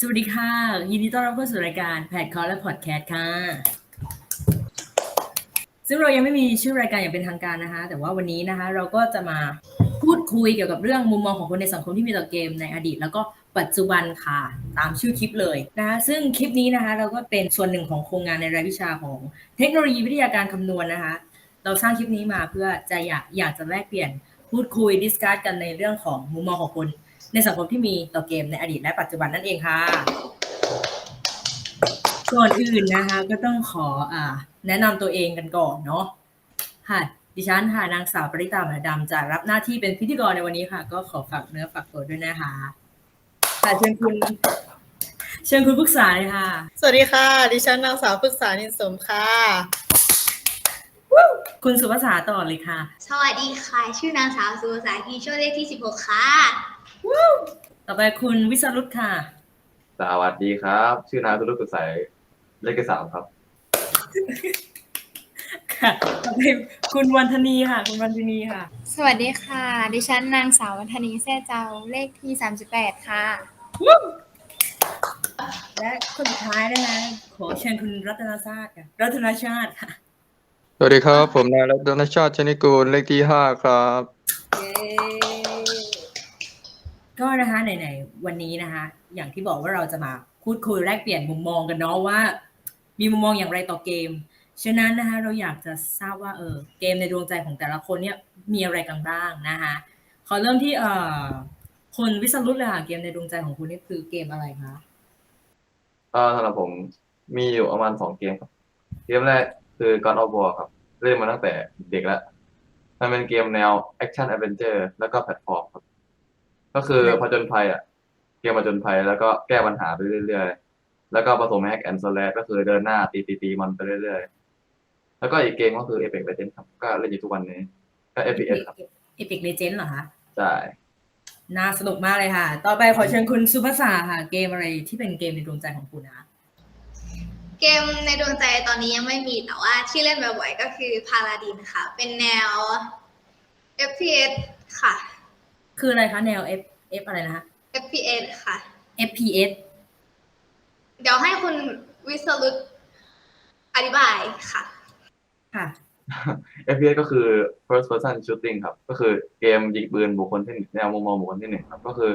สวัสดีค่ะ ยินดีต้อนรับเข้าสู่รายการแพดคอร์และพอดแคสต์ค่ะ ซึ่งเรายังไม่มีชื่อรายการอย่างเป็นทางการนะคะ แต่ว่าวันนี้นะคะ เราก็จะมาพูดคุยเกี่ยวกับเรื่องมุมมองของคนในสังคมที่มีต่อเกมในอดีต แล้วก็ปัจจุบันค่ะ ตามชื่อคลิปเลยนะคะซึ่งคลิปนี้นะคะ เราก็เป็นส่วนหนึ่งของโครงงานในรายวิชาของเทคโนโลยีวิทยาการคำนวณนะคะ เราสร้างคลิปนี้มาเพื่อจะอยากอยากจะแลกเปลี่ยนพูดคุยดิสคัสกันในเรื่องของมุมมองของคน ในสังคมที่มีต่อเกมในอดีตและปัจจุบันนั่นเองค่ะก่อนอื่นนะคะ ก็ต้องขออ่า แนะนำตัวเองกันก่อนเนาะค่ะดิฉันค่ะนางสาวปริตาหมาดำจะรับหน้าที่เป็นพิธีกรในวันนี้ค่ะ ก็ขอฝากเนื้อฝากตัวด้วยนะคะค่ะเชิญคุณ เชิญคุณปรึกษาเลยค่ะ สวัสดีค่ะ ดิฉันนางสาวปรึกษานินสมค่ะ คุณสุภาษาต่อเลยค่ะ สวัสดีค่ะ ชื่อนางสาวสุภาษากีโชคเลขที่ 16 ค่ะ ต่อไปคุณวิสรุตค่ะ สวัสดีครับ ชื่อนายธุรุกุใสเลขที่สามครับ ค่ะต่อไปคุณวันธนีค่ะ คุณวันธนีค่ะ สวัสดีค่ะ ดิฉันนางสาววัฒนีแซ่เจ้าเลขที่ 38 ค่ะ และคนสุดท้ายนะคะขอเชิญคุณรัตนชาติค่ะ รัตนชาติค่ะ สวัสดีครับ ผมนายรัตนชาติชนิกูลเลขที่ห้าครับ เย้ ก็นะคะไหนๆวันนี้นะคะ อย่างที่บอกว่าเราจะมาพูดคุยแลกเปลี่ยนมุมมองกันเนาะว่า มีมุมมองอย่างไรต่อเกม ฉะนั้นนะคะเราอยากจะทราบว่าเออเกมในดวงใจของแต่ละคนเนี่ยมีอะไรกันบ้างนะคะขอเริ่มที่เอ่อคนวิสรุตเลยค่ะเกมในดวงใจของคุณนี่คือเกมอะไรคะเออสำหรับผมมีอยู่ประมาณสองเกมครับ เกมแรกคือ God of War ครับ เล่นมาตั้งแต่เด็กแล้ว มันเป็นเกมแนว Action Adventure แล้วก็แพลตฟอร์มครับ ก็คือผจญภัยอะ เกมผจญภัยแล้วก็แก้ปัญหาไปเรื่อยๆ แล้วก็ผสมแฮกแอนด์สแลก็คือเดินหน้าตีตีตีมันไปเรื่อยๆ แล้วก็อีกเกมก็คือ Apex Legends ครับ ก็เล่นอยู่ทุกวันนี้ ก็ FPS ครับเอพิกเลเจนด์เหรอคะใช่น่าสนุกมากเลยค่ะ ต่อไปขอเชิญคุณสุภาษาค่ะ เกมอะไรที่เป็นเกมในดวงใจของคุณนะคะเกมในดวงใจตอนนี้ยังไม่มีแต่ว่าที่เล่นบ่อยๆก็คือพาราดินค่ะ เป็นแนว FPS ค่ะ คืออะไรคะแนว F F อะไรนะคะ FPS ค่ะ FPS เดี๋ยวให้คุณวิสรุตอธิบายค่ะ ค่ะ FPS ก็คือ first person shooting ครับ ก็คือเกมยิงปืนบุคคลที่หนึ่งแนวมุมมองบุคคลที่หนึ่งครับ ก็คือ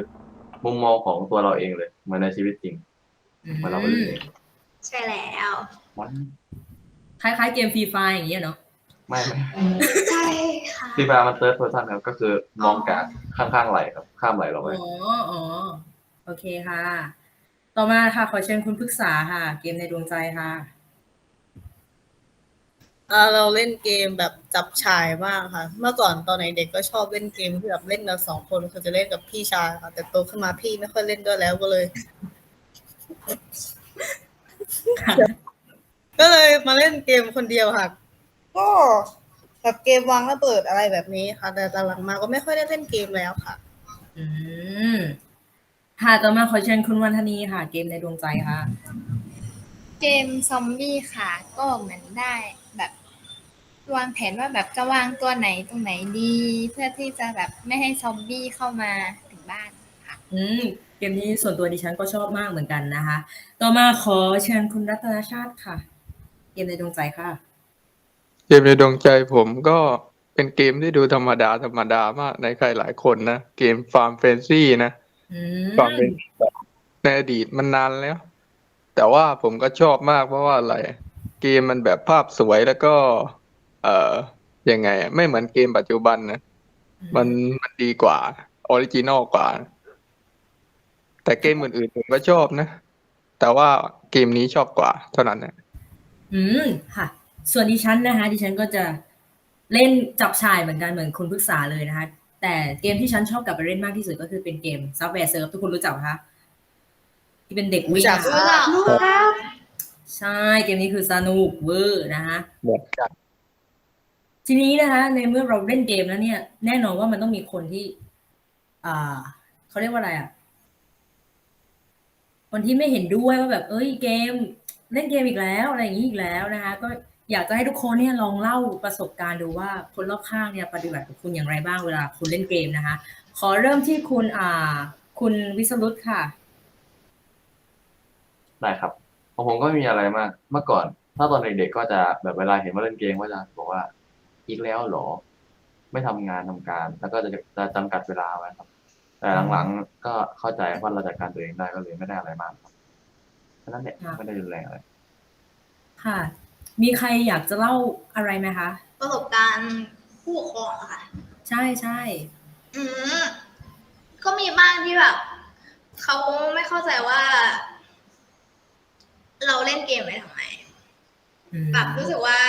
มุมมองของตัวเราเองเลยเหมือนในชีวิตจริงเหมือนเราเป็นเองใช่แล้วมันคล้ายๆเกมฟรีไฟอย่างเงี้ยเนาะ ไม่ไม่ใช่ค่ะที่แปลมัน third person ครับก็คือมองจากข้างๆไหลครับ ข้ามไหลเราไปอ๋ออ๋อโอเคค่ะ ต่อมาค่ะ ขอเชิญคุณพฤกษาค่ะ เกมในดวงใจค่ะอ่าเราเล่นเกมแบบจับชายมากค่ะ เมื่อก่อนตอนไหนเด็กก็ชอบเล่นเกมที่แบบเล่นกันสองคนคือจะเล่นกับพี่ชายค่ะ แต่โตขึ้นมาพี่ไม่ค่อยเล่นด้วยแล้วก็เลย ก็เลยมาเล่นเกมคนเดียวค่ะ ก็แบบเกมวางระเบิดอะไรแบบนี้ค่ะ แต่ตอนหลังมาก็ไม่ค่อยได้เล่นเกมแล้วค่ะ อืมค่ะต่อมาขอเชิญคุณวันธนีค่ะ เกมในดวงใจค่ะ เกมซอมบี้ค่ะ ก็เหมือนได้แบบวางแผนว่าแบบจะวางตัวไหนตรงไหนดี เพื่อที่จะแบบไม่ให้ซอมบี้เข้ามาถึงบ้านค่ะ อืมเกมนี้ส่วนตัวดิฉันก็ชอบมากเหมือนกันนะคะ ต่อมาขอเชิญคุณรัตนชาติค่ะ เกมในดวงใจค่ะ เกมในดวงใจผมก็เป็นเกมที่ดูธรรมดาธรรมดามากในใครหลายคนนะ เกมฟาร์มเฟนซี่นะอืมฟาร์มเฟนในอดีตมันนานแล้ว แต่ว่าผมก็ชอบมากเพราะว่าอะไร เกมมันแบบภาพสวยแล้วก็ เอ่อยังไงอะไม่เหมือนเกมปัจจุบันนะมันมันดีกว่าออริจินอลกว่า แต่เกมอื่นๆผมก็ชอบนะ แต่ว่าเกมนี้ชอบกว่า เท่านั้นนะอืมค่ะ ส่วนดิฉันนะคะดิฉันก็จะเล่นจับชายเหมือนกันเหมือนคุณพฤกษาเลยนะคะ แต่เกมที่ฉันชอบกลับไปเล่นมากที่สุดก็คือเป็นเกมซับแวร์เซิร์ฟทุกคนรู้จักไหมคะที่เป็นเด็กวิ่งรู้จักอะรู้จักครับใช่เกมนี้คือสนุกเวอร์นะคะเหมือนกันทีนี้นะคะในเมื่อเราเล่นเกมแล้วเนี่ย แน่นอนว่ามันต้องมีคนที่ อ่าเขาเรียกว่าอะไรอะคนที่ไม่เห็นด้วยว่าแบบ เอ้ยเกม เล่นเกมอีกแล้ว อะไรอย่างนี้อีกแล้วนะคะ ก็ อยากจะให้ทุกคนเนี่ยลองเล่าประสบการณ์ดูว่าคนรอบข้างเนี่ยปฏิบัติกับคุณอย่างไรบ้างเวลาคุณเล่นเกมนะคะ ขอเริ่มที่คุณอ่า คุณวิสรุตค่ะ ได้ครับของผมก็ไม่มีอะไรมากเมื่อก่อน ถ้าตอนเด็กๆก็จะแบบเวลาเห็นว่าเล่นเกมก็จะบอกว่าอีกแล้วเหรอ ไม่ทำงานทำการ แล้วก็จะจะจำกัดเวลาไว้ครับ แต่หลังๆก็เข้าใจว่าเราจัดการตัวเองได้ก็เลยไม่ได้อะไรมากครับแค่นั้นแหละไม่ได้รุนแรงอะไรค่ะ มีใครอยากจะเล่าอะไรไหมคะ ประสบการณ์ผู้ปกครองอะค่ะ ใช่ใช่อืมก็มีบ้างที่แบบเขาไม่เข้าใจว่า เราเล่นเกมไปทำไมอืมแบบรู้สึกว่า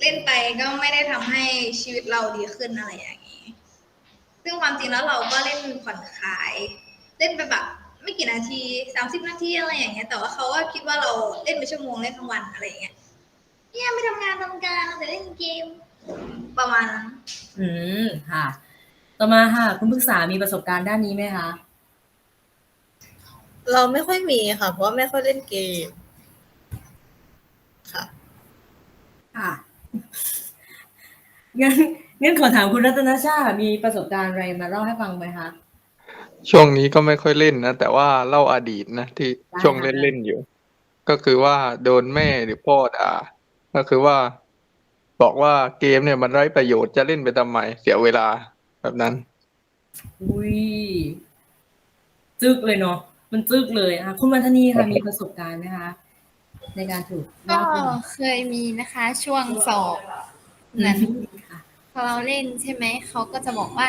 เล่นไปก็ไม่ได้ทำให้ชีวิตเราดีขึ้นอะไรอย่างนี้ ซึ่งความจริงแล้วเราก็เล่นผ่อนคลาย เล่นไปแบบไม่กี่นาทีสามสิบนาทีอะไรอย่างเงี้ย แต่ว่าเขาก็คิดว่าเราเล่นไปชั่วโมงเล่นทั้งวันอะไรอย่างเงี้ย เนี่ยไม่ทำงานทำการเอาแต่เล่นเกม ประมาณนั้นอืมค่ะ ต่อมาค่ะ คุณปรึกษามีประสบการณ์ด้านนี้ไหมคะเราไม่ค่อยมีค่ะ เพราะว่าไม่ค่อยเล่นเกม ค่ะ ค่ะงั้นงั้นขอถามคุณรัตนชาติมีประสบการณ์อะไรมาเล่าให้ฟังไหมคะ ช่วงนี้ก็ไม่ค่อยเล่นนะ แต่ว่าเล่าอดีตนะที่ได้ช่วงค่ะเล่นเล่นอยู่ ก็คือว่าโดนแม่หรือพ่อด่า ก็คือว่า บอกว่าเกมเนี่ยมันไร้ประโยชน์จะเล่นไปทำไมเสียเวลาแบบนั้น อุ้ยจึกเลยเนาะมันจึกเลยอะคุณวันธนีค่ะมีประสบการณ์ไหมคะในการถูกก็ว่าคุณเคยมีนะคะ ช่วงสอบเหมือนค่ะพอเราเล่นใช่ไหมเขาก็จะบอกว่า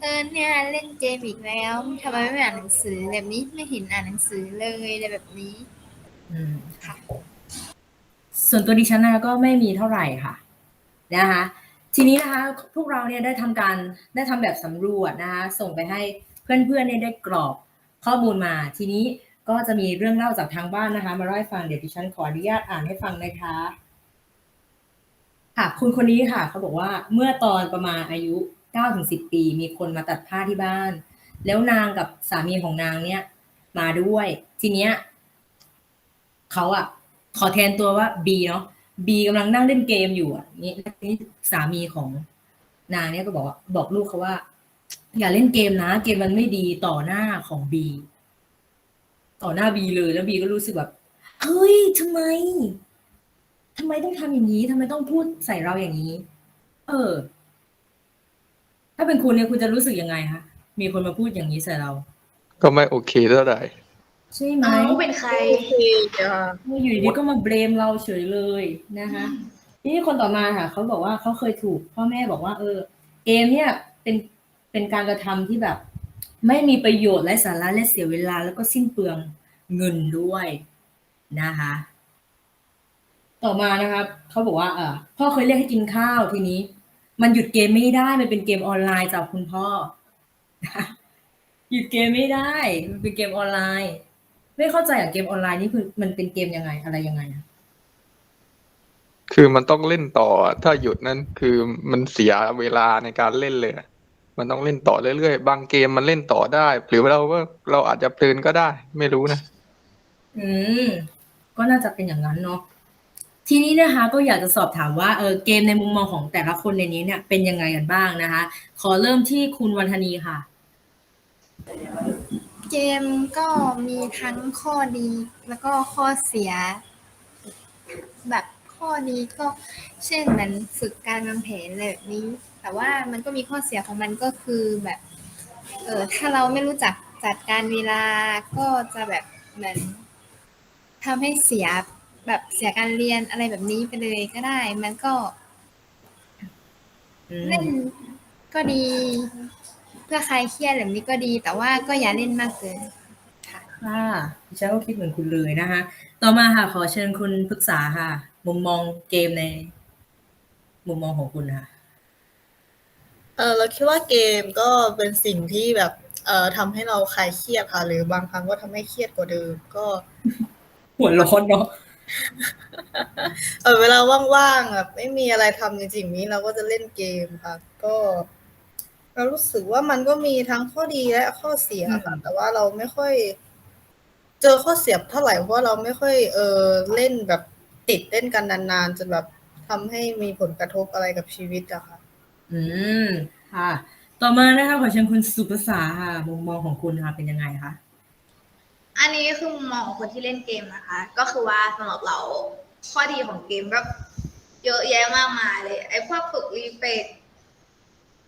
เออเนี่ยเล่นเกมอีกแล้วทำไมไม่อ่านหนังสือแบบนี้ไม่เห็นอ่านหนังสือเลยอะไรแบบนี้อืมค่ะ ส่วนตัวดิฉันนะคะก็ไม่มีเท่าไหร่ค่ะนะคะทีนี้นะคะพวกเราเนี่ยได้ทำการได้ทำแบบสำรวจนะคะส่งไปให้เพื่อนๆเนี่ยได้กรอกข้อมูลมา ทีนี้ก็จะมีเรื่องเล่าจากทางบ้านนะคะ มาเล่าให้ฟังเดี๋ยวดิฉันขออนุญาตอ่านให้ฟังนะคะค่ะคุณคนนี้ค่ะเขาบอกว่าเมื่อตอนประมาณอายุ9ถึง10 ปี มีคนมาตัดผ้าที่บ้าน แล้วนางกับสามีของนางเนี่ยมาด้วย ทีเนี้ยเขาอะ ขอแทนตัวว่าบีเนาะบีกำลังนั่งเล่นเกมอยู่อะนี่นี่สามีของนางเนี่ยก็บอกว่าบอกลูกเขาว่า อย่าเล่นเกมนะ เกมมันไม่ดีต่อหน้าของบีต่อหน้าบีเลยแล้วบีก็รู้สึกแบบเฮ้ยทำไมทำไมต้องทำอย่างนี้ทำไมต้องพูดใส่เราอย่างนี้ เออ ถ้าเป็นคุณเนี่ยคุณจะรู้สึกยังไงคะมีคนมาพูดอย่างนี้ใส่เรา ก็ไม่โอเคเท่าไหร่ ใช่ไหมเอาเป็นใครโอเคค่ะอยู่ดีๆก็มาเบรมเราเฉยเลยนะคะทีนี้คนต่อมาค่ะเขาบอกว่าเขาเคยถูกพ่อแม่บอกว่า เออเกมเนี่ยเป็นเป็นการกระทำที่แบบ ไม่มีประโยชน์และสาระและเสียเวลา แล้วก็สิ้นเปลืองเงินด้วยนะคะ ต่อมานะครับเขาบอกว่าเออพ่อเคยเรียกให้กินข้าวทีนี้ มันหยุดเกมไม่ได้มันเป็นเกมออนไลน์จากคุณพ่อหยุดเกมไม่ได้มันเป็นเกมออนไลน์ ไม่เข้าใจอะเกมออนไลน์นี่คือมันเป็นเกมยังไงอะไรยังไงอะคือมันต้องเล่นต่อถ้าหยุดนั้นคือมันเสียเวลาในการเล่นเลย มันต้องเล่นต่อเรื่อยๆ บางเกมมันเล่นต่อได้ หรือเราว่าเราอาจจะเพลินก็ได้ ไม่รู้นะ อืม ก็น่าจะเป็นอย่างนั้นเนาะทีนี้นะคะก็อยากจะสอบถามว่าเออเกมในมุมมองของแต่ละคนในนี้เนี่ยเป็นยังไงกันบ้างนะคะ ขอเริ่มที่คุณวันธนีค่ะ เกมก็มีทั้งข้อดีแล้วก็ข้อเสีย แบบข้อดีก็เช่นเหมือนฝึกการวางแผนอะไรแบบนี้ แต่ว่ามันก็มีข้อเสียของมันก็คือแบบเออถ้าเราไม่รู้จักจัดการเวลาก็จะแบบเหมือนทำให้เสียแบบเสียการเรียนอะไรแบบนี้ไปเลยก็ได้ มันก็ อืม เล่นก็ดี เพื่อคลายเครียดแบบนี้ก็ดี แต่ว่าก็อย่าเล่นมากเกินค่ะค่ะดิฉันก็คิดเหมือนคุณเลยนะคะ ต่อมาค่ะ ขอเชิญคุณปรึกษาค่ะ มุมมองเกมใน มุมมองของคุณค่ะ เออเราคิดว่าเกมก็เป็นสิ่งที่แบบ เอ่อทำให้เราคลายเครียดค่ะ หรือบางครั้งก็ทำให้เครียดกว่าเดิมก็ หัวร้อนเนาะเออเวลาว่างๆแบบไม่มีอะไรทำจริงๆนี้เราก็จะเล่นเกมค่ะ ก็ เรารู้สึกว่ามันก็มีทั้งข้อดีและข้อเสียค่ะ แต่ว่าเราไม่ค่อย เจอข้อเสียเท่าไหร่เพราะว่าเราไม่ค่อย เออเล่นแบบติดเล่นกันนานๆจนแบบทำให้มีผลกระทบอะไรกับชีวิตอะค่ะ อืม ค่ะ ต่อมานะคะขอเชิญคุณสุภาษาค่ะ มุมมองของคุณค่ะเป็นยังไงคะ อันนี้คือมุมมองของคนที่เล่นเกมนะคะ ก็คือว่าสำหรับเราข้อดีของเกมก็เยอะแยะมากมายเลย ไอ้พวกฝึกรีเฟก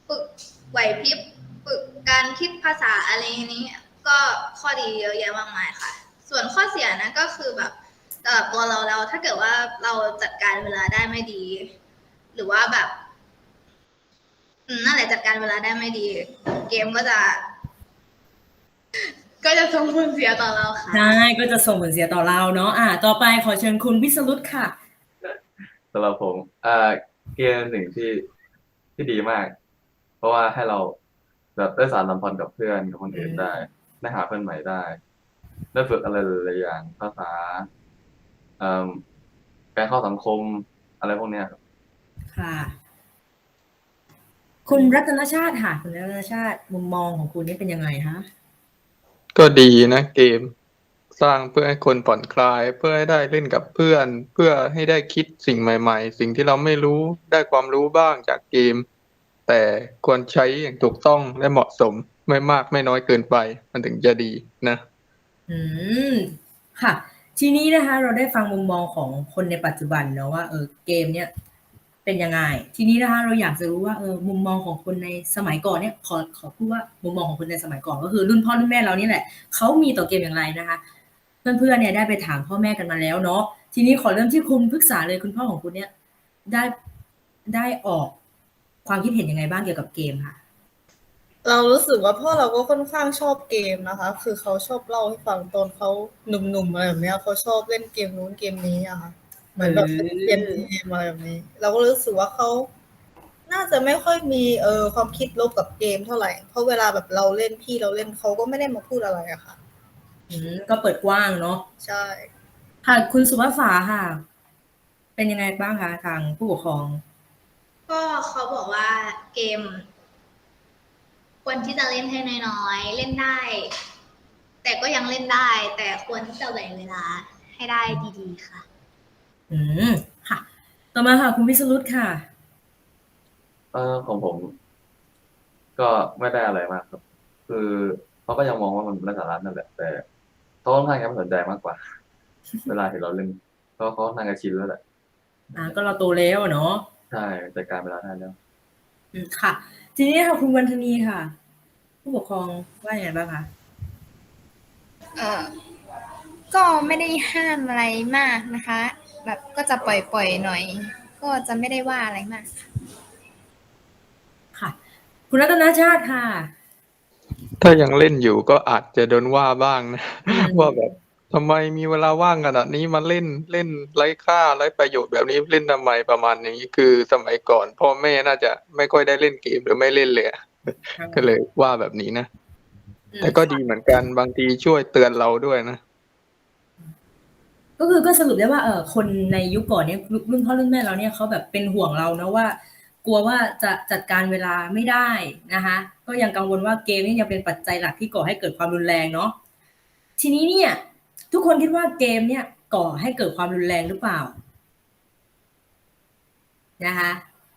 ฝึก ไหวพริบฝึกการคิดภาษาอะไรนี้ ก็ข้อดีเยอะแยะมากมายค่ะ ส่วนข้อเสียนะก็คือแบบสำหรับตัวเราเราถ้าเกิดว่าเราจัดการเวลาได้ไม่ดี หรือว่าแบบอืมนั่นแหละจัดการเวลาได้ไม่ดี เกมก็จะ ก็จะส่งผลเสียต่อเราค่ะ ใช่ก็จะส่งผลเสียต่อเราเนาะอ่า ต่อไปขอเชิญคุณวิสรุตค่ะสำหรับผมอ่าเกมหนึ่งที่ที่ดีมาก เพราะว่าให้เราแบบได้สารสัมพันธ์กับเพื่อนกับคนอื่นได้ ได้หาเพื่อนใหม่ได้ ได้ฝึกอะไรหลายๆอย่างภาษาเอ่อการเข้าสังคมอะไรพวกเนี้ยครับค่ะ คุณรัตนชาติค่ะ คุณรัตนชาติมุมมองของคุณนี่เป็นยังไงคะก็ดีนะเกม สร้างเพื่อให้คนผ่อนคลาย เพื่อให้ได้เล่นกับเพื่อน เพื่อให้ได้คิดสิ่งใหม่ ๆ สิ่งที่เราไม่รู้ได้ความรู้บ้างจากเกม แต่ควรใช้อย่างถูกต้องและเหมาะสมไม่มากไม่น้อยเกินไป มันถึงจะดีนะ อืม ค่ะ ทีนี้นะคะ เราได้ฟังมุมมองของคนในปัจจุบันเนาะว่าเออเกมเนี่ยเป็นยังไง ทีนี้นะคะเราอยากจะรู้ว่าเออมุมมองของคนในสมัยก่อนเนี่ยขอขอพูดว่ามุมมองของคนในสมัยก่อน ก็คือรุ่นพ่อรุ่นแม่เรานี่แหละเขามีต่อเกมอย่างไรนะคะ เพื่อนๆเนี่ยได้ไปถามพ่อแม่กันมาแล้วเนาะทีนี้ขอเริ่มที่คุณปรึกษาเลยคุณพ่อของคุณเนี่ยได้ได้ออก ความคิดเห็นยังไงบ้างเกี่ยวกับเกมค่ะ เรารู้สึกว่าพ่อเราก็ค่อนข้างชอบเกมนะคะ คือเขาชอบเล่าให้ฟังตอนเขาหนุ่มๆอะไรแบบเนี้ยเขาชอบเล่นเกมนู้นเกมนี้อะค่ะเหมือนแบบเป็นเกมเกมอะไรแบบนี้ เราก็รู้สึกว่าเขาน่าจะไม่ค่อยมีเออความคิดลบกับเกมเท่าไหร่ เพราะเวลาแบบเราเล่นพี่เราเล่นเขาก็ไม่ได้มาพูดอะไรอะค่ะ อืมก็เปิดกว้างเนาะใช่ ค่ะ คุณสุภาษาค่ะ เป็นยังไงบ้างคะทางผู้ปกครอง ก็เขาบอกว่าเกม ควรที่จะเล่นให้น้อยๆ เล่นได้ แต่ก็ยังเล่นได้ แต่ควรที่จะแบ่งเวลาให้ได้ดีๆค่ะ อืมค่ะ ต่อมาค่ะ คุณวิสรุตค่ะ เออของผม ก็ไม่ได้อะไรมากครับ คือเขาก็ยังมองว่ามันเป็นสาระนั่นแหละ แต่เขาค่อนข้างจะไม่สนใจมากกว่า เวลาเห็นเราเล่นเพราะเขาค่อนข้างจะชินแล้วแหละ อ่า ก็เราโตแล้วอะเนาะ ใช่จัดการเวลาได้แล้วอืมค่ะ ทีนี้ค่ะคุณวันธนีค่ะ ผู้ปกครองว่าอย่างไรบ้างคะเออก็ไม่ได้ห้ามอะไรมากนะคะ แบบก็จะปล่อยๆหน่อย ก็จะไม่ได้ว่าอะไรมากค่ะค่ะ คุณรัตนชาติค่ะ ถ้ายังเล่นอยู่ก็อาจจะโดนว่าบ้างนะอืมว่าแบบ ทำไมมีเวลาว่างขนาดนี้มาเล่นเล่นไร้ค่าไร้ประโยชน์แบบนี้เล่นทำไมประมาณนี้คือสมัยก่อน พ่อแม่น่าจะไม่ค่อยได้เล่นเกมหรือไม่เล่นเลยอะก็เลยว่าแบบนี้นะอืมแต่ก็ดีเหมือนกันบางทีช่วยเตือนเราด้วยนะก็คือก็สรุปได้ว่าเออคนในยุคก่อนเนี่ยรุ่นพ่อรุ่นแม่เราเนี่ยเขาแบบเป็นห่วงเรานะว่า กลัวว่าจะจัดการเวลาไม่ได้นะคะก็ยังกังวลว่าเกมนี่ยังเป็นปัจจัยหลักที่ก่อให้เกิดความรุนแรงเนาะทีนี้เนี่ย ทุกคนคิดว่าเกมเนี่ยก่อให้เกิดความรุนแรงหรือเปล่านะคะ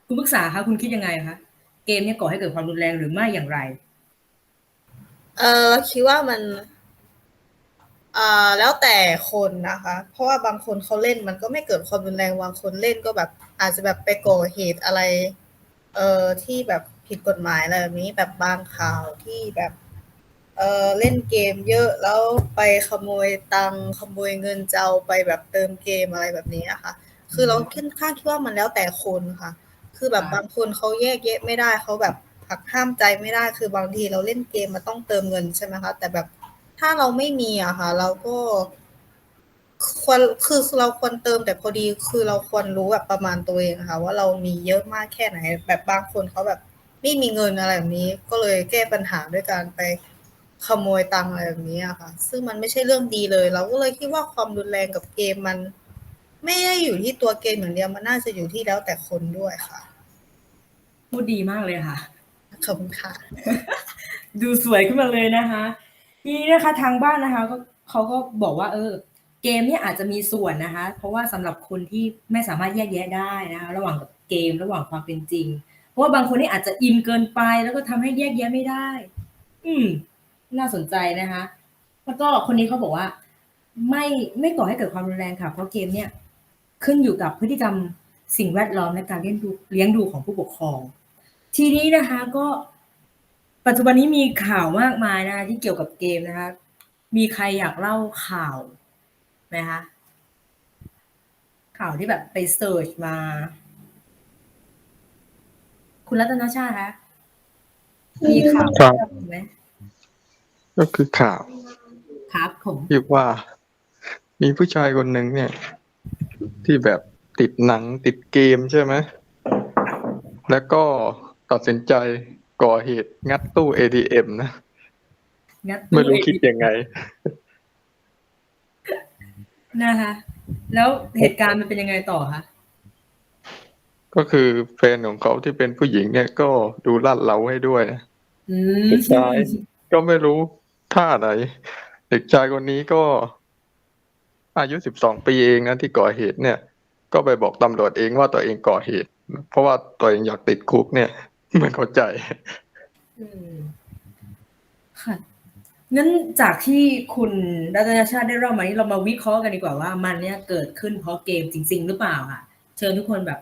คุณปรึกษาคะคุณคิดยังไงคะเกมเนี่ยก่อให้เกิดความรุนแรงหรือไม่อย่างไร เออคิดว่ามันเอ่าแล้วแต่คนนะคะ เพราะว่าบางคนเขาเล่นมันก็ไม่เกิดความรุนแรงบางคนเล่นก็แบบ อาจจะแบบไปก่อเหตุอะไร เอ่อที่แบบผิดกฎหมายอะไรแบบนี้แบบบางข่าวที่แบบ เอ่อเล่นเกมเยอะแล้วไปขโมยตังค์ขโมยเงินจะเอาไปแบบเติมเกมอะไรแบบนี้อะค่ะคือเราค่อนข้างคิดว่ามันแล้วแต่คนค่ะ คือแบบค่ะบางคนเขาแยกแยะไม่ได้เขาแบบหักห้ามใจไม่ได้ คือบางทีเราเล่นเกมมันต้องเติมเงินใช่ไหมคะ แต่แบบถ้าเราไม่มีอะค่ะ เราก็ ควรคือเราควรเติมแต่พอดีคือเราควรรู้แบบประมาณตัวเองอะค่ะ ว่าเรามีเยอะมากแค่ไหน แบบบางคนเขาแบบไม่มีเงินอะไรแบบนี้ ก็เลยแก้ปัญหาด้วยการไป ขโมยตังค์อะไรแบบนี้อะค่ะ ซึ่งมันไม่ใช่เรื่องดีเลย เราก็เลยคิดว่าความรุนแรงกับเกมมัน ไม่ได้อยู่ที่ตัวเกมอย่างเดียวมันน่าจะอยู่ที่แล้วแต่คนด้วยค่ะ พูดดีมากเลยค่ะ ขอบคุณค่ะ ดูสวยขึ้นมาเลยนะคะทีนี้นะคะทางบ้านนะคะ ก็เขาก็บอกว่า เออ เกมเนี่ยอาจจะมีส่วนนะคะ เพราะว่าสำหรับคนที่ไม่สามารถแยกแยะได้นะคะ ระหว่างกับเกมระหว่างความเป็นจริง เพราะว่าบางคนนี่อาจจะอินเกินไป แล้วก็ทำให้แยกแยะไม่ได้ อืม น่าสนใจนะคะ แล้วก็คนนี้เขาบอกว่า ไม่ไม่ก่อให้เกิดความรุนแรงค่ะ เพราะเกมเนี่ยขึ้นอยู่กับพฤติกรรมสิ่งแวดล้อมและการเลี้ยงดูเลี้ยงดูของผู้ปกครอง ทีนี้นะคะก็ปัจจุบันนี้มีข่าวมากมายนะคะที่เกี่ยวกับเกมนะคะ มีใครอยากเล่าข่าวไหมคะข่าวที่แบบไปเสิร์ชมา คุณรัตนชาติคะมีข่าวครับไหม ก็คือข่าวครับผมที่ว่า มีผู้ชายคนหนึ่งเนี่ย ที่แบบติดหนังติดเกมใช่ไหมแล้วก็ตัดสินใจก่อเหตุงัดตู้ ATM นะงัดไม่รู้ตู้คิดยังไง นะคะแล้วเหตุการณ์มันเป็นยังไงต่อคะก็คือแฟนของเขาที่เป็นผู้หญิงเนี่ยก็ดูลาดเราให้ด้วยนะอืมสุดท้ายก็ไม่รู้ ท่าไหน เด็กชายคนนี้ก็ อายุสิบสองปีเองนะที่ก่อเหตุเนี่ย ก็ไปบอกตำรวจเองว่าตัวเองก่อเหตุ เพราะว่าตัวเองอยากติดคุกเนี่ยเหมือนเข้าใจค่ะงั้นจากที่คุณรัตนชาติได้เล่ามานี้เรามาวิเคราะห์กันดีกว่าว่ามันเนี่ยเกิดขึ้นเพราะเกมจริง ๆ หรือเปล่าค่ะ เชิญทุกคนแบบ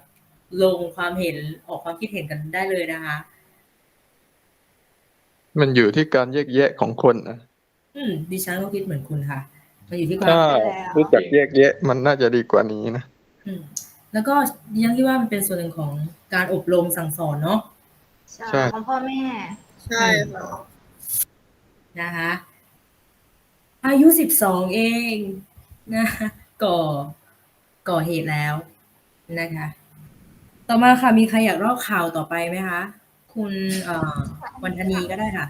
ลงความเห็นออกความคิดเห็นกันได้เลยนะคะ มันอยู่ที่การแยกแยะของคนนะอืมดิฉันก็คิดเหมือนคุณค่ะ มันอยู่ที่ความถ้ารู้จักแยกแยะ มันน่าจะดีกว่านี้นะอืมแล้วก็ดิฉันคิดว่ามันเป็นส่วนหนึ่งของการอบรมสั่งสอนเนาะใช่ใช่ของพ่อแม่ ใช่ค่ะนะคะ อายุสิบสองเองนะคะก่อก่อเหตุแล้วนะคะ ต่อมาค่ะมีใครอยากเล่าข่าวต่อไปไหมคะ คุณเอ่อวันธนีก็ได้ค่ะ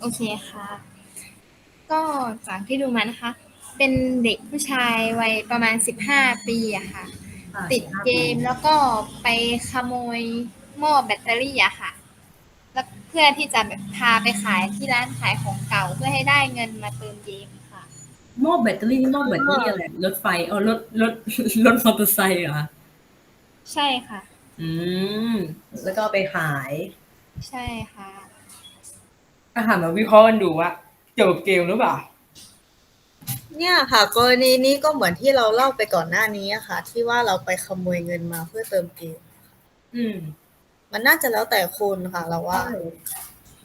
โอเคค่ะ ก็จากที่ดูมานะคะ เป็นเด็กผู้ชายวัยประมาณ 15 ปีอะค่ะ ติดเกมแล้วก็ไปขโมยหม้อแบตเตอรี่อะค่ะ แล้วเพื่อที่จะแบบพาไปขายที่ร้านขายของเก่าเพื่อให้ได้เงินมาเติมเกมค่ะ หม้อแบตเตอรี่นี่หม้อแบตเตอรี่อะไรรถไฟเออรถรถรถมอเตอร์ไซค์เหรอคะใช่ค่ะ อืม แล้วก็เอาไปขาย ใช่ค่ะ อาหารมาวิเคราะห์กันดูว่าเกี่ยวกับเกมหรือเปล่า เนี่ยค่ะกรณีนี้ก็เหมือนที่เราเล่าไปก่อนหน้านี้อะค่ะ ที่ว่าเราไปขโมยเงินมาเพื่อเติมเกม อืมมันน่าจะแล้วแต่คนค่ะ เราว่า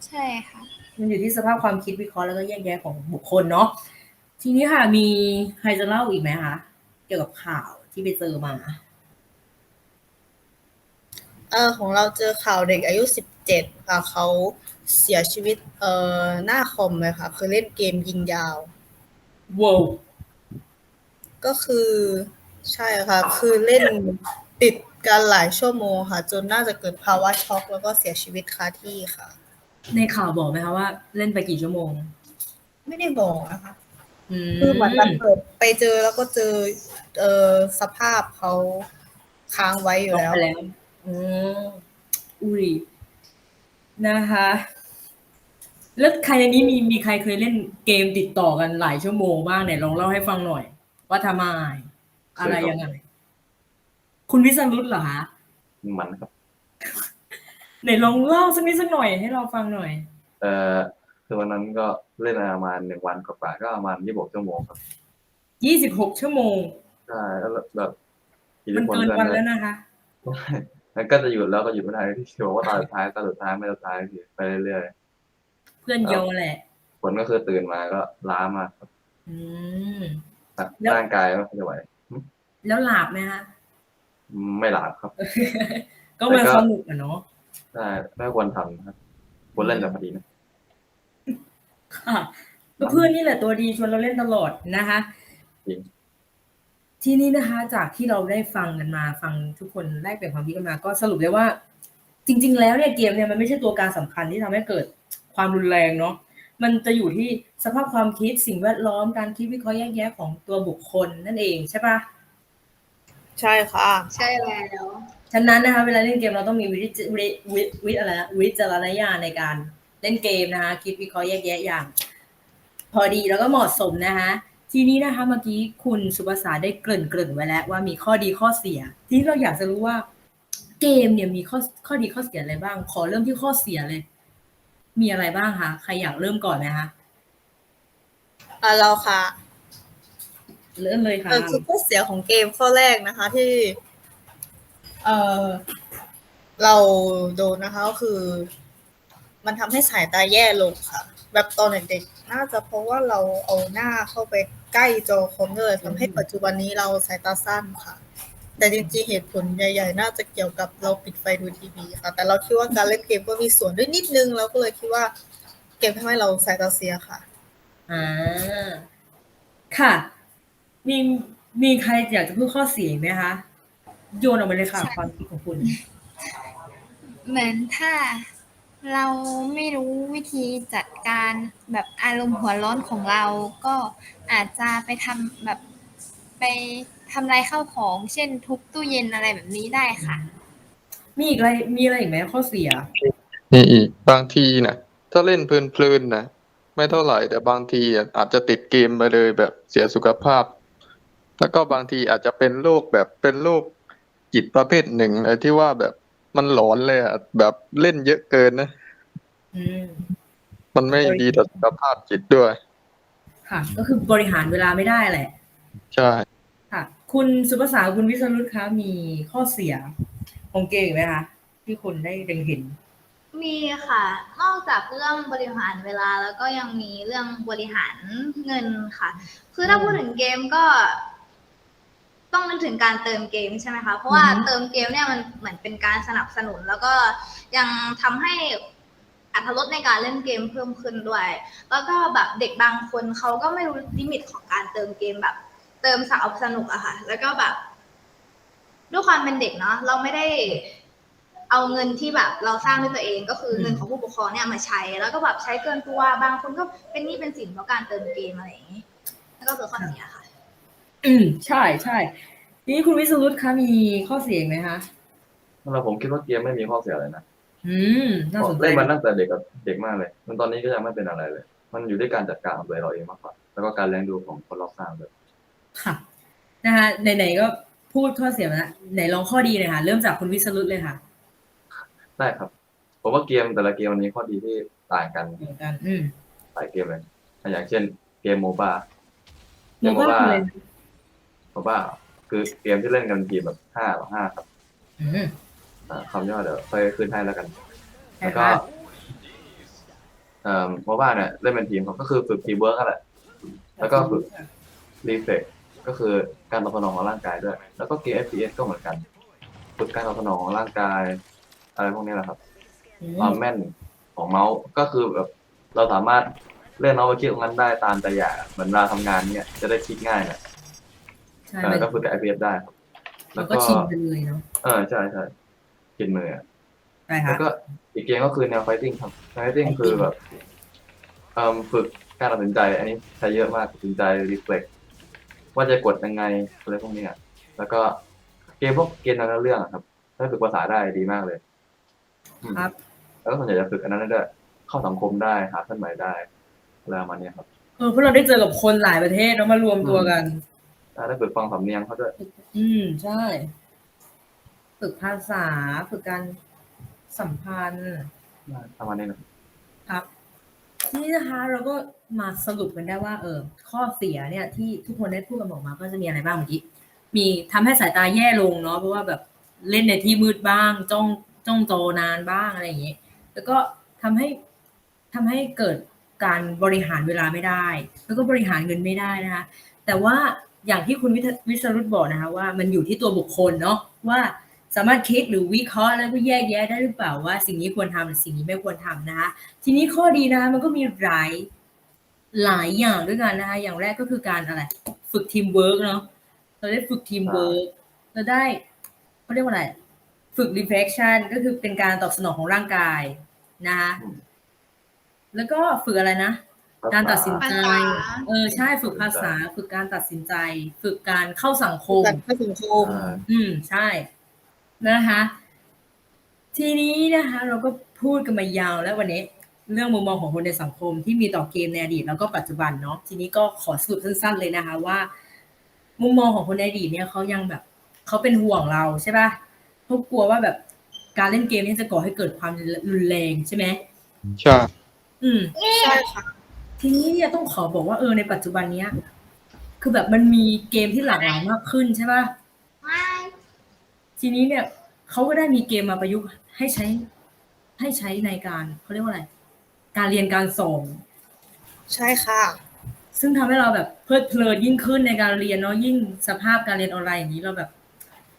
ใช่ค่ะ มันอยู่ที่สภาพความคิดวิเคราะห์แล้วก็แยกแยะของบุคคลเนาะ ทีนี้ค่ะมีใครจะเล่าอีกไหมคะ เกี่ยวกับข่าวที่ไปเจอมา เออของเราเจอข่าวเด็กอายุสิบเจ็ดค่ะ เขาเสียชีวิตเอ่อหน้าคอมเลยค่ะ คือเล่นเกมยิงยาว ว้าวก็คือใช่ค่ะ คือเล่นติดกันหลายชั่วโมงค่ะ จนน่าจะเกิดภาวะช็อกแล้วก็เสียชีวิตคาที่ค่ะ ในข่าวบอกไหมคะว่าเล่นไปกี่ชั่วโมง ไม่ได้บอกนะคะ อืมคือเหมือนมันเปิดไปเจอแล้วก็เจอเอ่อสภาพเขาค้างไว้อยู่ล็อกแล้ว ไปแล้ว อืมอุ้ยนะคะ แล้วใครในนี้มีมีใครเคยเล่นเกมติดต่อกันหลายชั่วโมงบ้างเนี่ยลองเล่าให้ฟังหน่อย ว่าทำไมอะไรยังไง คุณวิสรุตเหรอคะมันครับไหนลองเล่าสักนิดสักหน่อยให้เราฟังหน่อย เอ่อคือวันนั้นก็เล่นประมาณหนึ่งวันกว่าๆก็ประมาณยี่สิบชั่วโมงครับยี่สิบหกชั่วโมงใช่แล้วแบบอิทธิมันพลเกินพื่อวันเยแล้วนะคะ แล้วก็จะหยุดแล้วก็หยุดไม่ได้ที่บอกว่าตอนสุดท้ายตอนสุดท้ายไม่ตอนสุดท้ายคือไปเรื่อยเพื่อนโยแหละๆผลก็คือตื่นมาก็ล้ามากครับอืมแล้วร่างกายไม่ค่อยจะไหวแล้วหลาบไหมคะไม่หลับครับ ก็มันแต่ก็สนุกอะเนาะใช่ไม่ควรทำนะครับควรเล่นแต่พอดีนะค่ะก็เพื่อนนี่แหละตัวดีชวนเราเล่นตลอดนะคะจริง ทีนี้นะคะจากที่เราได้ฟังกันมาฟังทุกคนแลกเปลี่ยนความคิดกันมา ก็สรุปได้ว่า จริง ๆ แล้วเนี่ยเกมเนี่ยมันไม่ใช่ตัวการสำคัญที่ทำให้เกิดความรุนแรงเนาะมันจะอยู่ที่สภาพความคิดสิ่งแวดล้อมการคิดวิเคราะห์แยกแยะของตัวบุคคลนั่นเองใช่ปะใช่ค่ะ ใช่แล้วฉะนั้นนะคะเวลาเล่นเกมเราต้องมีวิจวิวิวิอะไรนะวิจารณญาณในการเล่นเกมนะคะคิดวิเคราะห์แยกแยะอย่าง พอดีแล้วก็เหมาะสมนะคะ ทีนี้นะคะเมื่อกี้คุณสุภาษาได้เกริ่นเกริ่นไว้แล้วว่ามีข้อดีข้อเสีย ทีนี้เราอยากจะรู้ว่าเกมเนี่ยมีข้อข้อดีข้อเสียอะไรบ้าง ขอเริ่มที่ข้อเสียเลย มีอะไรบ้างคะใครอยากเริ่มก่อนไหมคะอะเราค่ะ เริ่มเลยค่ะเออคือข้อเสียของเกมข้อแรกนะคะ ที่ เออเราโดนนะคะก็คือ มันทำให้สายตาแย่ลงค่ะ แบบตอนเด็กๆน่าจะเพราะว่าเราเอาหน้าเข้าไป ใกล้จอคอมเลยทำให้ปัจจุบันนี้เราสายตาสั้นค่ะ แต่จริงๆเหตุผลใหญ่ ๆ น่าจะเกี่ยวกับเราปิดไฟดูทีวีค่ะ แต่เราคิดว่าการเล่นเกมก็มีส่วนด้วยนิดนึงเราก็เลยคิดว่า เกมทำให้เราสายตาเสียค่ะอ่าค่ะ มีมีใครอยากจะพูดข้อเสียอีกไหมคะโยนออกมาเลยค่ะ ความคิดของคุณ เหมือนถ้า เราไม่รู้วิธีจัดการแบบอารมณ์หัวร้อนของเรา ก็อาจจะไปทำแบบไปทำลายข้าวของ เช่นทุบตู้เย็นอะไรแบบนี้ได้ค่ะ มีอีกอะไรมีอะไรอีกไหมข้อเสีย นี่อีกบางทีนะถ้าเล่นเพลินๆนะไม่เท่าไหร่แต่บางทีอะอาจจะติดเกมไปเลยแบบเสียสุขภาพ แล้วก็บางทีอาจจะเป็นโรคแบบเป็นโรคจิตประเภทหนึ่งเลยที่ว่าแบบ มันหลอนเลยอะแบบเล่นเยอะเกินนะอืมมันไม่ดีต่อสุขภาพจิตด้วย ค่ะ ก็คือบริหารเวลาไม่ได้แหละ ใช่ค่ะ คุณสุภาษาคุณวิสรุตคะมีข้อเสียของเกมอีกไหมคะที่คุณได้เล็งเห็น มีค่ะ นอกจากเรื่องบริหารเวลาแล้วก็ยังมีเรื่องบริหารเงินค่ะ คือถ้าพูดถึงเกมก็ ต้องนึกถึงการเติมเกมใช่ไหมคะ เพราะว่าอือฮึเติมเกมเนี่ยมันเหมือนเป็นการสนับสนุน แล้วก็ยังทำให้อัตรสในการเล่นเกมเพิ่มขึ้นด้วย แล้วก็แบบเด็กบางคนเขาก็ไม่รู้ลิมิตของการเติมเกมแบบ เติมสาวสนุกอะค่ะ แล้วก็แบบด้วยความเป็นเด็กเนาะเราไม่ได้เอาเงินที่แบบเราสร้างด้วยตัวเองก็คืออืมเงินของผู้ปกครองเนี่ยมาใช้ แล้วก็แบบใช้เกินตัวบางคนก็เป็นหนี้เป็นสินเพราะการเติมเกมอะไรอย่างนี้แล้วก็คือข้อเสียค่ะ อืมใช่ใช่ทีนี้คุณวิสรุตคะมีข้อเสียอีกไหมคะสำหรับผมคิดว่าเกมไม่มีข้อเสียเลยนะอืมน่าสนใจเล่นมาตั้งแต่เด็กกับเด็กมากเลย มันตอนนี้ก็ยังไม่เป็นอะไรเลย มันอยู่ที่การจัดการของตัวเราเองมากกว่า แล้วก็การเลี้ยงดูของคนรอบข้างด้วยค่ะนะคะไหนๆก็พูดข้อเสียมาแล้วไหนลองข้อดีเลยค่ะ เริ่มจากคุณวิสรุตเลยค่ะ ได้ครับ ผมว่าเกมแต่ละเกมมันมีข้อดีที่ต่างกันเหมือนกัน อืมหลายเกมเลย อย่างเช่น เกมโมบ้าโมบ้า คืออะไรนะโมบ้าคือเกมที่เล่นกันทีมแบบห้าต่อห้าครับอืมอ่าคำย่อเดี๋ยวค่อยขึ้นให้แล้วกันใช่แล้วก็ค่ะเอ่อโมบ้าเนี่ยเล่นเป็นทีมครับก็คือฝึกทีมเวิร์กนั่นแหละ แล้วก็ฝึกรีเฟกก็คือการตอบสนองของร่างกายด้วย แล้วก็เกม FPS ก็เหมือนกันฝึกการตอบสนองของร่างกาย อะไรพวกนี้แหละครับอืมความแม่นของเมาส์ก็คือแบบเราสามารถเลื่อนเมาส์ไปคลิกตรงนั้นได้ตามใจอยากเหมือนเวลาทำงานเนี่ยจะได้คลิกง่ายเนี่ย ใช่เออก็ฝึกกับ FPS ได้ครับ แล้แล้ววก็ก็ชินไปเลยเนาะเออใช่ใช่กินมืออะใช่แล้ค่ะวก็อีกเกมก็คือแนวไฟติ้งครับไฟติ้ง Fighting คือแบบเอ่อฝึกการตัดสินใจ อันนี้ใช้เยอะมากตัดสินใจรีเฟล็กว่าจะกดยังไงอะไรพวกเนี้ยแล้วก็เกมพวกเกมนั้นเรื่องอะครับ ถ้าฝึกภาษาได้ดีมากเลยอืมครับ แล้วก็ส่วนใหญ่จะฝึกอันนั้นด้วยเข้าสังคมได้หาเพื่อนใหม่ได้อะไรประมาณเนี้ยครับ เออเพราะเราได้เจอกับคนหลายประเทศแล้วมารวมตัวกัน อ่าได้ฝึกฟังสำเนียงเขาด้วย อืม ใช่ ฝึกภาษา ฝึกการสัมพันธ์ประมาณนี้นะครับทีนี้นะคะเราก็มาสรุปกันได้ว่า เออ ข้อเสียเนี่ย ที่ทุกคนได้พูดกันออกมา ก็จะมีอะไรบ้างเมื่อกี้ มีทำให้สายตาแย่ลงเนาะ เพราะว่าแบบเล่นในที่มืดบ้าง จ้องจ้องจอนานบ้างอะไรอย่างเงี้ยแล้วก็ทำให้ทำให้เกิดการบริหารเวลาไม่ได้ แล้วก็บริหารเงินไม่ได้นะคะ แต่ว่า อย่างที่คุณวิทวิสรุตบอกนะคะว่ามันอยู่ที่ตัวบุคคลเนาะว่าสามารถคิดหรือวิเคราะห์แล้วก็แยกแยะได้หรือเปล่าว่า สิ่งนี้ควรทำหรือสิ่งนี้ไม่ควรทำนะคะทีนี้ข้อดีนะคะมันก็มีหลายหลายอย่างด้วยกันนะคะอย่างแรกก็คือการอะไร ฝึกทีมเวิร์กเนาะเราได้ฝึกทีมเวิร์กเราได้เขาเรียกว่าอะไร ฝึก reflection ก็คือเป็นการตอบสนองของร่างกายนะคะแล้วก็ฝึกอะไรนะ การตัดสินใจภาษาเออใช่ฝึกภาษา ฝึกการตัดสินใจ ฝึกการเข้าสังคมการเข้าสังคมอ่าอืมใช่ นะคะ ทีนี้นะคะ เราก็พูดกันมายาวแล้ววันนี้ เรื่องมุมมองของคนในสังคมที่มีต่อเกมในอดีตแล้วก็ปัจจุบันเนาะทีนี้ก็ขอสรุปสั้น ๆ เลยนะคะ ว่า มุมมองของคนในอดีตเนี่ยเขายังแบบเขาเป็นห่วงเราใช่ปะเขากลัวว่าแบบการเล่นเกมเนี่ยจะก่อให้เกิดความรุนแรงใช่ไหมใช่อืมใช่ค่ะ ทีทีนี้เนี่ยต้องขอบอกว่าเออในปัจจุบันเนี้ย คือแบบมันมีเกมที่หลากหลายมากขึ้นใช่ป่ะไม่ทีนี้เนี่ยเขาก็ได้มีเกมมาประยุกต์ให้ใช้ ให้ใช้ในการเขาเรียกว่าอะไร การเรียนการสอนใช่ค่ะ ซึ่งทำให้เราแบบเพลิดเพลินยิ่งขึ้นในการเรียนเนาะยิ่งสภาพการเรียนออนไลน์อย่างนี้เราแบบ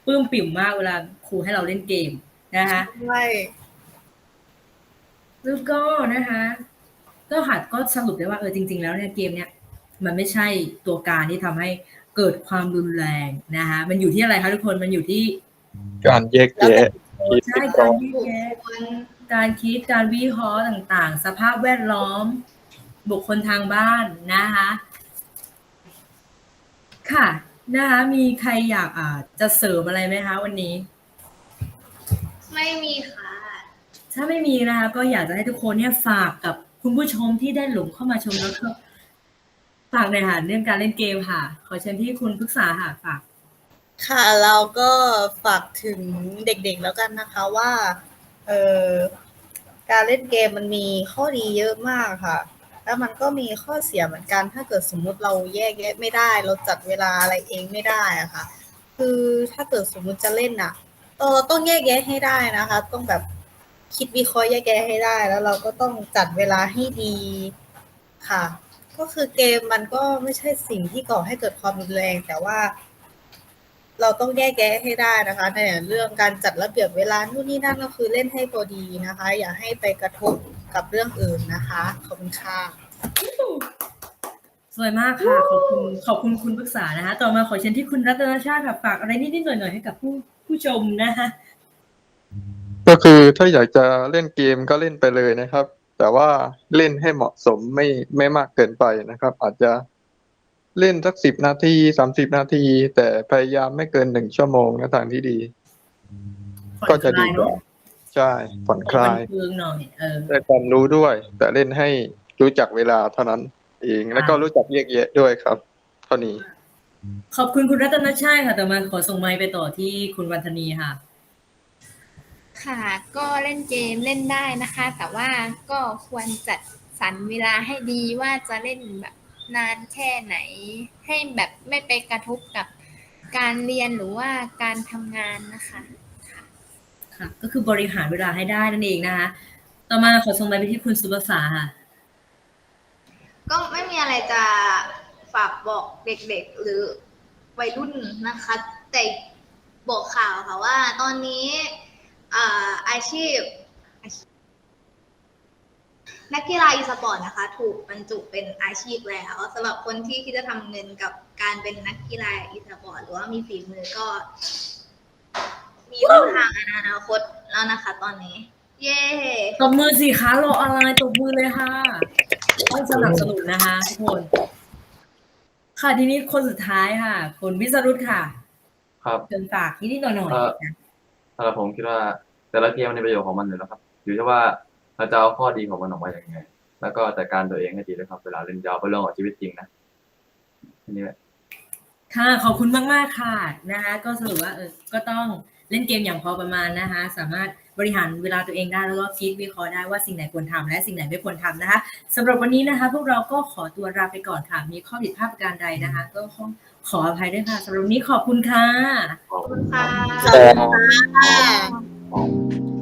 ปลื้มปิ่มมากเวลาครูให้เราเล่นเกมนะคะใช่แล้วก็นะคะ ก็หัดก็สรุปได้ว่าเออจริง ๆ แล้วเนี่ยเกมเนี่ยมันไม่ใช่ตัวการที่ทำให้เกิดความรุนแรงนะคะมันอยู่ที่อะไรคะทุกคนมันอยู่ที่ การแยกแยะใช่การแยกบุคแยะคลการคิดการวิเคราะห์ต่างๆ สภาพแวดล้อม บุคคลทางบ้านนะคะค่ะนะคะมีใครอยากอ่าจะเสริมอะไรไหมคะ วันนี้ ไม่มีค่ะ ถ้าไม่มีนะคะก็อยากจะให้ทุกคนเนี่ยฝากกับ คุณผู้ชมที่ได้หลงเข้ามาชมแล้วก็ฝากในอยค่ะเรื่องการเล่นเกมค่ะ ขอเชิญที่คุณพึกษาค่ะฝากค่ะเราก็ฝากถึงเด็กๆแล้วกันนะคะว่าเออการเล่นเกมมันมีข้อดีเยอะมากค่ะ แล้วมันก็มีข้อเสียเหมือนกัน ถ้าเกิดสมมุติเราแยกแยะไม่ได้ เราจัดเวลาอะไรเองไม่ได้อะค่ะ คือถ้าเกิดสมมุติจะเล่นน่ะเออต้องแยกแยะให้ได้นะคะ ต้องแบบ คิดวิเคราะห์แยกแยะให้ได้ แล้วเราก็ต้องจัดเวลาให้ดีค่ะ ก็คือเกมมันก็ไม่ใช่สิ่งที่ก่อให้เกิดความรุนแรง แต่ว่า เราต้องแยกแยะให้ได้นะคะในเรื่องการจัดระเบียบเวลานู่นนี่นั่นก็คือเล่นให้พอดีนะคะ อย่าให้ไปกระทบกับเรื่องอื่นนะคะขอบคุณค่ะสวยมากค่ะ ขอบคุณขอบคุณคุณปรึกษานะคะ ต่อมาขอเชิญที่คุณรัตนชาติค่ะฝากอะไรนิดๆหน่อยๆให้กับผู้ผู้ชมนะคะ ก็คือถ้าอยากจะเล่นเกมก็เล่นไปเลยนะครับ แต่ว่าเล่นให้เหมาะสมไม่ไม่มากเกินไปนะครับ อาจจะเล่นสักสิบนาทีสามสิบนาที แต่พยายามไม่เกินหนึ่งชั่วโมงนะทางที่ดี ก็จะดีกว่าใช่ผ่อนคลายบันเทิงหน่อยเออได้ความรู้ด้วย แต่เล่นให้รู้จักเวลาเท่านั้น เองแล้วก็รู้จักแยกแยะด้วยครับเท่านี้ ขอบคุณคุณรัตนชาติค่ะ แต่มาขอส่งไมค์ไปต่อที่คุณวันธนีค่ะ ค่ะ ก็เล่นเกมเล่นได้นะคะ แต่ว่าก็ควรจัดสรรเวลาให้ดีว่าจะเล่นแบบนานแค่ไหน ให้แบบไม่ไปกระทบกับการเรียนหรือว่าการทำงานนะคะค่ะก็คือบริหารเวลาให้ได้นั่นเองนะคะ ต่อมาขอส่งไมค์ไปที่คุณสุภาษาค่ะ ก็ไม่มีอะไรจะฝากบอกเด็กๆ หรือวัยรุ่นนะคะ แต่บอกข่าวค่ะว่าตอนนี้ อ่าอาชีพ นักกีฬาอีสปอร์ตนะคะ ถูกบรรจุเป็นอาชีพแล้วสำหรับคนที่คิดจะทำเงินกับการเป็นนักกีฬาอีสปอร์ตหรือว่ามีฝีมือก็ มีช่องทางอนาคตแล้วนะคะ ตอนนี้ เย้ตบมือสิคะรออะไรตบมือเลยค่ะต้องสนับสนุนนะคะทุกคน ค่ะทีนี้คนสุดท้ายค่ะ คุณวิสรุตค่ะครับ เชิญฝากนิดๆหน่อยเอ่อๆนะ สำหรับผมคิดว่าแต่ละเกมมันมีประโยชน์ของมันอยู่แล้วครับอยู่ที่ว่าเราจะเอาข้อดีของมันออกมาอย่างไง แล้วก็จัดการตัวเองให้ดีด้วยครับ เวลาเล่นยาวเป็นเรื่องของชีวิตจริงนะอันนี้แหละค่ะขอบคุณมากๆค่ะนะคะก็สรุปว่าเออก็ต้องเล่นเกมอย่างพอประมาณนะคะสามารถบริหารเวลาตัวเองได้แล้วก็คิดวิเคราะห์ได้ว่าสิ่งไหนควรทำและสิ่งไหนไม่ควรทำนะคะสำหรับวันนี้นะคะ พวกเราก็ขอตัวลาไปก่อนค่ะ มีข้อผิดพลาดประการใดนะคะ ก็ ขอขออภัยด้วยค่ะสำหรับวันนี้ขอบคุณค่ะ ขอบขอบคุคุณณครัค่ะบขอบคุณค่ะ ขอบคุณ